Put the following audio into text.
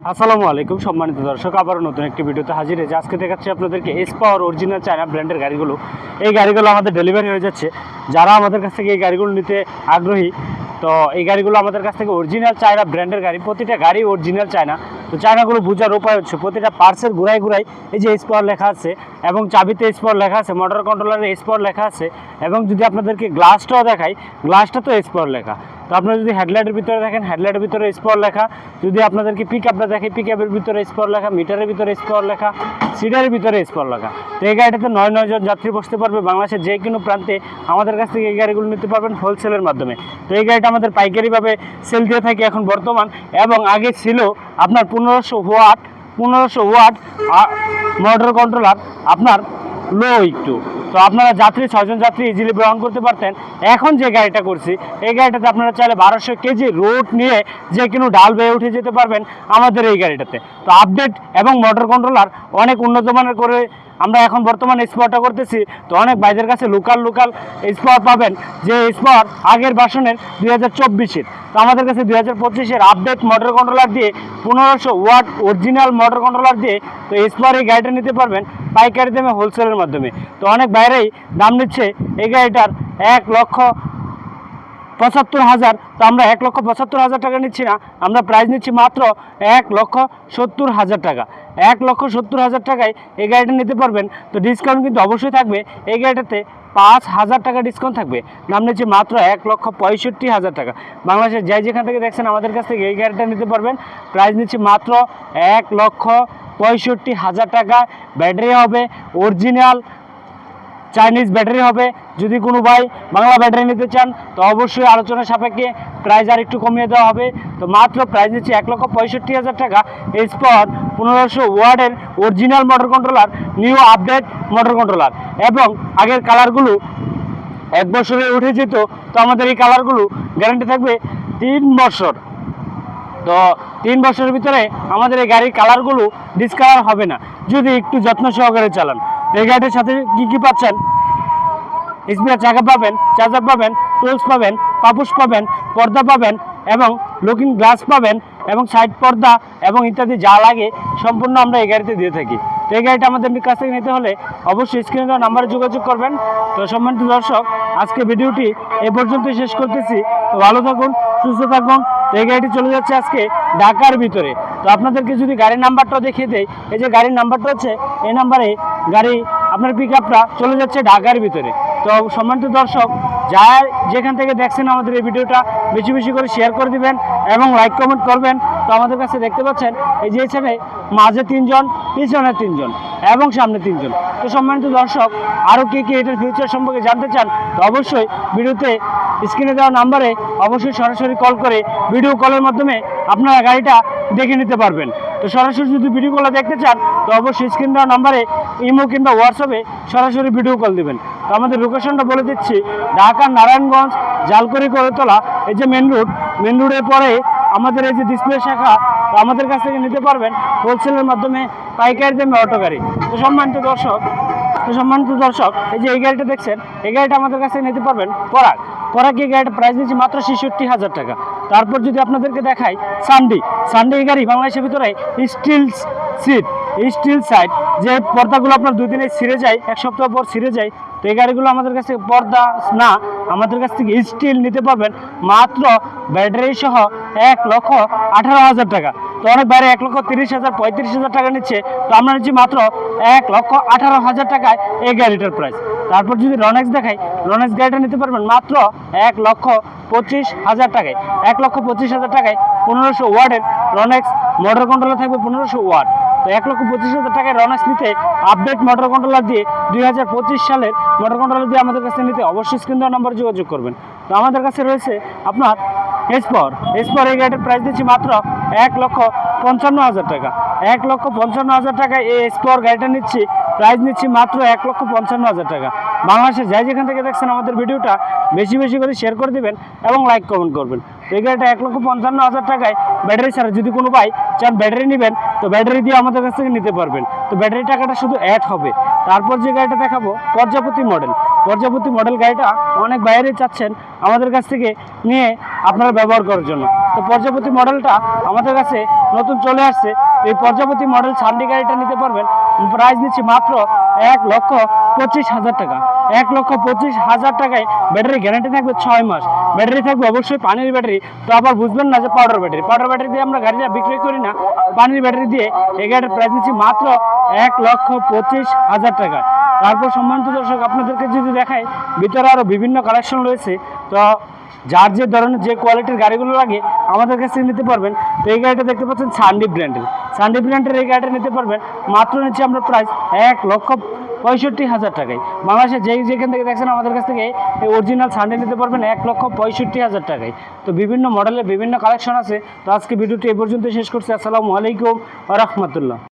আসসালামু আলাইকুম, সম্মানিত দর্শক, আবারও নতুন একটি ভিডিওতে হাজির হয়েছে। আজকে দেখাচ্ছি আপনাদেরকে এস পাওয়ার অরিজিনাল চায়না ব্র্যান্ডের গাড়িগুলো। এই গাড়িগুলো আমাদের ডেলিভারি হয়ে যাচ্ছে। যারা আমাদের কাছ থেকে এই গাড়িগুলো নিতে আগ্রহী, তো এই গাড়িগুলো আমাদের কাছ থেকে অরিজিনাল চায়না ব্র্যান্ডের গাড়ি, প্রতিটা গাড়ি অরিজিনাল চায়না তো চায়নাগুলো বোঝার উপায় হচ্ছে, প্রতিটা পার্সের ঘুরাই ঘুরাই এই যে এস পাওয়ার লেখা আছে এবং চাবিতে এস পাওয়ার লেখা আছে মোটর কন্ট্রোলারে এস পাওয়ার লেখা আছে এবং যদি আপনাদেরকে গ্লাসটাও দেখাই গ্লাসটা তো এস পাওয়ার লেখা। তো আপনারা যদি হেডলাইটের ভিতরে দেখেন, হেডলাইটের ভিতরে স্পর লেখা। যদি আপনাদেরকে পিক আপটা দেখে পিক আপের ভিতরে স্পর লেখা মিটারের ভিতরে স্পর লেখা সিটারের ভিতরে স্পর লেখা। তো এই গাড়িটাতে নয় নয় জন যাত্রী বসতে পারবে। বাংলাদেশের যে কোনো প্রান্তে আমাদের কাছ থেকে এই গাড়িগুলো নিতে পারবেন হোলসেলের মাধ্যমে। তো এই গাড়িটা আমাদের পাইকারিভাবে সেল দিয়ে থাকি এখন বর্তমান এবং আগে ছিল আপনার পনেরোশো ওয়াট পনেরোশো ওয়াট মোটর কন্ট্রোলার আপনার লো একটু। তো আপনারা যাত্রী, ছয়জন যাত্রী ইজিলি গ্রহণ করতে পারতেন। এখন যে গাড়িটা করছি, এই গাড়িটাতে আপনারা চাইলে বারোশো কেজি রোড নিয়ে যে কোনো ডাল বেয়ে উঠে যেতে পারবেন আমাদের এই গাড়িটাতে। তো আপডেট এবং মোটর কন্ট্রোলার অনেক উন্নত মানের করে আমরা এখন বর্তমানে স্পটটা করতেছি। তো অনেক বাইদের কাছে লোকাল লোকাল স্পট পাবেন। যে স্পট আগের বাসনের দুই হাজার চব্বিশের। তো আমাদের কাছে দুই হাজার পঁচিশের আপডেট মোটর কন্ট্রোলার দিয়ে পনেরোশো ওয়াট অরিজিনাল মোটর কন্ট্রোলার দিয়ে তো স্পট এই গাড়িটা নিতে পারবেন। পাইকারি দামে হোলসেলের মাধ্যমে। তো অনেক বাইরেই দাম নিচ্ছে এই গাড়িটার এক লক্ষ পঁচাত্তর হাজার। তো আমরা এক লক্ষ পঁচাত্তর হাজার টাকা নিচ্ছি না, আমরা প্রাইস নিচ্ছি মাত্র এক লক্ষ সত্তর হাজার টাকা। এক লক্ষ সত্তর হাজার টাকায় এই গাড়িটা নিতে পারবেন। তো ডিসকাউন্ট কিন্তু অবশ্যই থাকবে। এই গাড়িটাতে পাঁচ হাজার টাকা ডিসকাউন্ট থাকবে। নাম নিচ্ছে মাত্র এক লক্ষ পঁয়ষট্টি হাজার টাকা। বাংলাদেশের যাই যেখান থেকে দেখছেন আমাদের কাছ থেকে এই গাড়িটা নিতে পারবেন। প্রাইস নিচ্ছি মাত্র এক লক্ষ পঁয়ষট্টি হাজার টাকা ব্যাটারি হবে অরিজিনাল চাইনিজ ব্যাটারি হবে। যদি কোনো ভাই বাংলা ব্যাটারি নিতে চান, তো অবশ্যই আলোচনা সাপেক্ষে প্রাইস আর একটু কমিয়ে দেওয়া হবে। তো মাত্র প্রাইস দিচ্ছে এক লক্ষ পঁয়ষট্টি হাজার টাকা। এসপর পনেরোশো ওয়ার্ডের original motor controller new update motor controller এবং আগের কালারগুলো এক বছরে উঠে যেত তো আমাদের এই কালারগুলো গ্যারান্টি থাকবে তিন বছর। তো তিন বছরের ভিতরে আমাদের এই গাড়ির কালারগুলো ডিসকালার হবে না। যদি একটু যত্ন সহকারে চালান। এই গাড়িটার সাথে কী কী পাচ্ছেন? স্পিয়ার চাকা পাবেন, চার্জার পাবেন টুলস পাবেন, পাপুস পাবেন, পর্দা পাবেন এবং লুকিং গ্লাস পাবেন এবং সাইড পর্দা এবং ইত্যাদি যা লাগে সম্পূর্ণ আমরা এই গাড়িতে দিয়ে থাকি। তো এই গাড়িটা আমাদের কাছ থেকে নিতে হলে অবশ্যই স্ক্রিনে দেওয়া নাম্বারে যোগাযোগ করবেন। তো সম্মানিত দর্শক, আজকে ভিডিওটি এ পর্যন্ত শেষ করতেছি। তো ভালো থাকুন সুস্থ থাকুন তো এই গাড়িটি চলে যাচ্ছে আজকে ঢাকার ভিতরে। তো আপনাদেরকে যদি গাড়ির নাম্বারটা দেখিয়ে দেয় এই যে গাড়ির নাম্বারটা হচ্ছে, এই নাম্বারে গাড়ি, আপনার পিক চলে যাচ্ছে ঢাকার ভিতরে। তো সম্মানিত দর্শক যা যেখান থেকে দেখছেন আমাদের এই ভিডিওটা, বেশি বেশি করে শেয়ার করে দিবেন এবং লাইক কমেন্ট করবেন। তো আমাদের কাছে দেখতে পাচ্ছেন, এই যে এখানে মাঝে তিনজন, পিছনে তিনজন এবং সামনে তিনজন। তো সম্মানিত দর্শক আরও কে কে এটার ফিউচার সম্পর্কে জানতে চান, তো অবশ্যই ভিডিওতে স্ক্রিনে দেওয়া নাম্বারে অবশ্যই সরাসরি কল করে ভিডিও কলের মাধ্যমে আপনারা গাড়িটা দেখে নিতে পারবেন। তো সরাসরি যদি ভিডিও কলে দেখতে চান, তো অবশ্যই স্ক্রিন দেওয়া নাম্বারে ইমো কিংবা হোয়াটসঅ্যাপে সরাসরি ভিডিও কল দিবেন। তো আমাদের লোকেশনটা বলে দিচ্ছি, ঢাকা নারায়ণগঞ্জ, জালকুড়ি করতলা। এই যে মেন রোড মেন রোডের পরে আমাদের এই যে ডিসপ্লে শাখা আমাদের কাছ থেকে নিতে পারবেন হোলসেলের মাধ্যমে পাইকারি দামে অটো গাড়ি। তো সম্মানিত দর্শক, তো সম্মানিত দর্শক, এই যে এই গাড়িটা দেখছেন, এই গাড়িটা আমাদের কাছ নিতে পারবেন পরাগ। এই গাড়িটা প্রাইস দিচ্ছি মাত্র ছেষট্টি হাজার টাকা। তারপর যদি আপনাদেরকে দেখাই সানডি সানডি গাড়ি বাংলাদেশের ভিতরে স্টিল সিট স্টিল সাইড যে পর্দাগুলো আপনার দুই দিনে ছিঁড়ে যায়, এক সপ্তাহ পর ছিঁড়ে যায়, তো এই গাড়িগুলো আমাদের কাছে পর্দা না, আমাদের কাছ থেকে স্টিল নিতে পারবেন মাত্র ব্যাটারি সহ এক লক্ষ আঠারো হাজার টাকা। তো অনেক বাইরে এক লক্ষ তিরিশ হাজার, পঁয়ত্রিশ হাজার টাকা নিচ্ছে, তো আমরা নিচ্ছি মাত্র এক লক্ষ আঠারো হাজার টাকায় এই গাড়িটার প্রাইস তারপর যদি রনেক্স দেখাই রনেক্স গাড়িটা নিতে পারবেন মাত্র এক লক্ষ পঁচিশ হাজার টাকায়। এক লক্ষ পঁচিশ হাজার টাকায় পনেরোশো ওয়ার্ডের রনেক্স মোটর কন্ট্রোলার থাকবে পনেরোশো ওয়ার্ড। তো এক লক্ষ পঁচিশ হাজার টাকায় রনাক্স নিতে আপডেট মোটর কন্ট্রোলার দিয়ে দুই হাজার পঁচিশ সালের মোটর কন্ট্রোলার দিয়ে আমাদের কাছে নিতে অবশ্যই স্ক্রিন দেওয়া নম্বরে যোগাযোগ করবেন। তো আমাদের কাছে রয়েছে আপনার এসপর এসপর এই গাড়িটার প্রাইস দিচ্ছি মাত্র এক লক্ষ পঞ্চান্ন হাজার টাকা। এক লক্ষ পঞ্চান্ন হাজার টাকায় এই এসপর গাড়িটা নিচ্ছি প্রাইস নিচ্ছি মাত্র এক লক্ষ পঞ্চান্ন হাজার টাকা। বাংলাদেশে যাই যেখান থেকে দেখছেন আমাদের ভিডিওটা, বেশি বেশি করে শেয়ার করে দিবেন এবং লাইক কমেন্ট করবেন। তো এই গাড়িটা এক লক্ষ পঞ্চান্ন হাজার টাকায় ব্যাটারি ছাড়া যদি কোনো ভাই চান ব্যাটারি নেবেন, তো ব্যাটারি দিয়ে আমাদের কাছ থেকে নিতে পারবেন। তো ব্যাটারি টাকাটা শুধু অ্যাড হবে। তারপর যে গাড়িটা দেখাবো, প্রজাপতি মডেল প্রজাপতি মডেল গাড়িটা অনেক বাইরে চাচ্ছেন আমাদের কাছ থেকে নিয়ে আপনারা ব্যবহার করার জন্য। তো প্রজাপতি মডেলটা আমাদের কাছে নতুন চলে আসছে। এই প্রজাপতি মডেল সান্ডি গাড়িটা নিতে পারবেন। প্রাইস নিচ্ছি মাত্র এক লক্ষ পঁচিশ হাজার টাকা। এক লক্ষ পঁচিশ হাজার টাকায় ব্যাটারি গ্যারান্টি থাকবে ছয় মাস। ব্যাটারি থাকবে অবশ্যই পানির ব্যাটারি তো আবার বুঝবেন না যে পাউডার ব্যাটারি পাউডার ব্যাটারি দিয়ে আমরা গাড়িটা বিক্রি করি না। পানির ব্যাটারি দিয়ে এই গাড়ির প্রাইস নিচ্ছি মাত্র এক লক্ষ পঁচিশ হাজার টাকা। তারপর সম্মানিত দর্শক, আপনাদেরকে যদি দেখায় ভিতরে আরও বিভিন্ন কালেকশন রয়েছে। তো যার যে ধরনের যে কোয়ালিটির গাড়িগুলো লাগে, আমাদের কাছ নিতে পারবেন। তো এই গাড়িটা দেখতে পাচ্ছেন সানডি ব্র্যান্ডের সানডি ব্র্যান্ডের এই গাড়িটা নিতে পারবেন, মাত্র নিচ্ছে আমরা প্রাইস এক লক্ষ পঁয়ষট্টি হাজার টাকায়। বাংলাদেশে যেই যেখান থেকে দেখছেন, আমাদের কাছ থেকে এই অরিজিনাল সানডে নিতে পারবেন এক লক্ষ পঁয়ষট্টি হাজার টাকায়। তো বিভিন্ন মডেলের বিভিন্ন কালেকশন আছে। তো আজকে ভিডিওটি এই পর্যন্ত শেষ করছি। আসসালামু আলাইকুম রহমতুল্লাহ।